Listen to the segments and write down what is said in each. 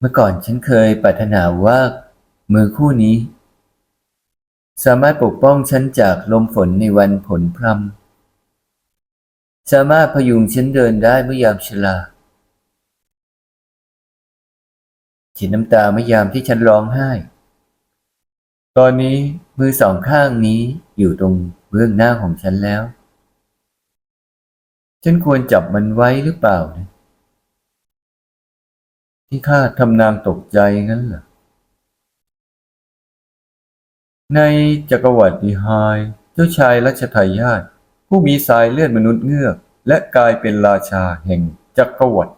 เมื่อก่อนฉันเคยปรารถนาว่ามือคู่นี้ สามารถปกป้องฉันจากลมฝนในวันผลพรำสามารถพยุงฉันเดินได้เมื่อยามชราเขียนน้ำตาเมื่อยามที่ฉันร้องไห้ ตอนนี้มือสองข้างนี้อยู่ตรงเบื้องหน้าของฉันแล้ว ฉันควรจับมันไว้หรือเปล่านะ ที่ข้าทำนางตกใจงั้นเหรอในจักรวรรดิไฮเจ้าชายรัชทายาทผู้มีสายเลือดมนุษย์เงือก และกลายเป็นราชาแห่งจักรวรรดิ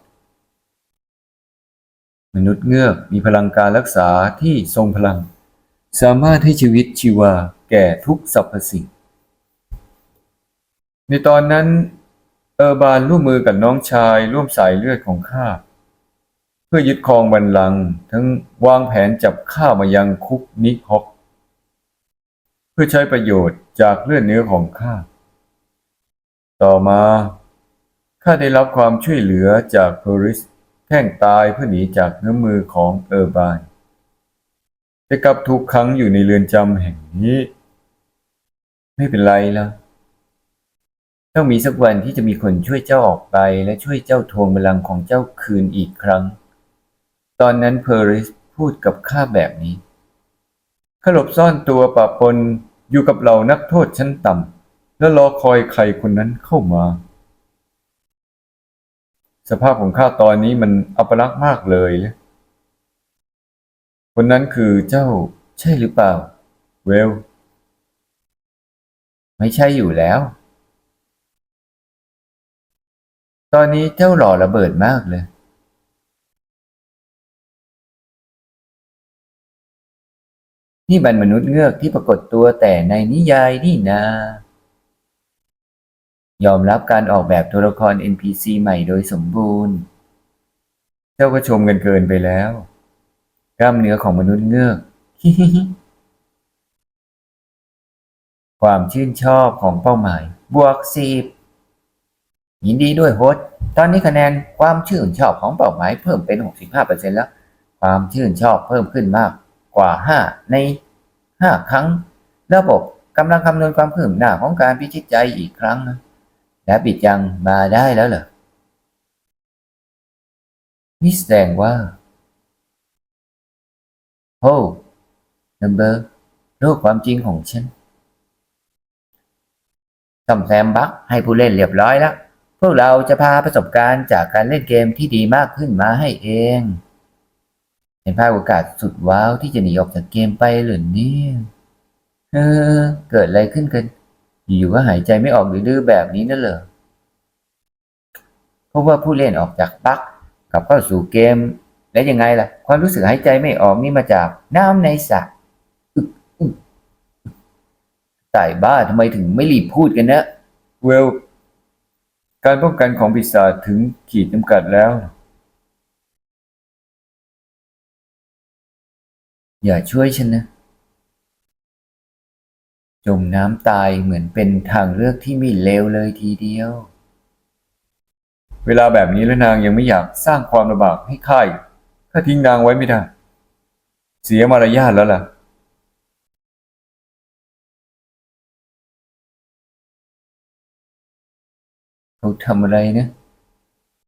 มนุษย์เงือกมีพลังการรักษาที่ทรงพลัง สามารถให้ชีวิตชีวาแก่ทุกสรรพสิ่ง ในตอนนั้น เออร์บานร่วมมือกับน้องชายร่วมสายเลือดของข้า พื่อยึดครองบัลลังก์ทั้งวางแผนจับข้ามายังคุกนิฮอกเพื่อใช้ประโยชน์จากเลือดเนื้อของข้า ต่อมาข้าได้รับความช่วยเหลือจากเพอริสแท่งตายเพื่อหนีจากเงื้อมือของเออร์บานแต่กลับถูกขังอยู่ในเรือนจำแห่งนี้ ไม่เป็นไรล้วต้องมีสักวันที่จะมีคนช่วยเจ้าออกไปและช่วยเจ้าทวงบัลลังก์ของเจ้าคืนอีกครั้ง ตอนนั้นเพอริสพูดกับข้าแบบนี้ข้าหลบซ่อนตัวปะปนอยู่กับเหล่านักโทษชั้นต่ำและรอคอยใครคนนั้นเข้ามา สภาพของข้าตอนนี้มันอัปลักษณ์มากเลยเลยคนนั้นคือเจ้าใช่หรือเปล่า เวล ไม่ใช่อยู่แล้ว ตอนนี้เจ้าหล่อระเบิดมากเลย นี่มันมนุษย์เงือกที่ปรากฏตัวแต่ในนิยายนี่นา ยอมรับการออกแบบตัวละคร NPC ใหม่โดยสมบูรณ์ เจ้าก็ชมกันเกินไปแล้ว กล้ามเนื้อของมนุษย์เงือก ความชื่นชอบของเป้าหมาย บวกสิบยินดีด้วยโฮสต์ตอนนี้คะแนนความชื่นชอบของเป้าหมายเพิ่มเป็น 65%แล้ว ความชื่นชอบเพิ่มขึ้นมาก กว่า 5 ใน 5 ครั้ง ระบบกำลังคำนวณความคืบหน้าของการพิชิตใจอีกครั้งและบิดยังมาได้แล้วเหรอนี่แสดงว่าโอ้นัมเบอร์โลกความจริงของฉันซ่อมแซมบั๊กให้ผู้เล่นเรียบร้อยแล้ว พวกเราจะพาประสบการณ์จากการเล่นเกมที่ดีมากขึ้นมาให้เอง เป็นภาพโอกาสสุดว้าวที่จะหนีออกจากเกมไปหรือเนี่ยเออ เกิดอะไรขึ้นกัน อยู่ๆก็หายใจไม่ออกดื้อแบบนี้นั่นเหรอเพราะว่าผู้เล่นออกจากบั๊กกลับเข้าสู่เกม และยังไงล่ะ ความรู้สึกหายใจไม่ออกนี่มาจากน้ำในสระอึกอึกตายบ้าทำไมถึงไม่รีบพูดกันนะ เวล การป้องกันของปีศาจถึงขีดจำกัดแล้ว อย่าช่วยฉันนะ จมน้ำตายเหมือนเป็นทางเลือกที่ไม่เลวเลยทีเดียว เวลาแบบนี้แล้วนางยังไม่อยากสร้างความลำบากให้ข้าอีกข้าทิ้งนางไว้ไม่ได้ เสียมารยาทแล้วล่ะเขาทำอะไรนะ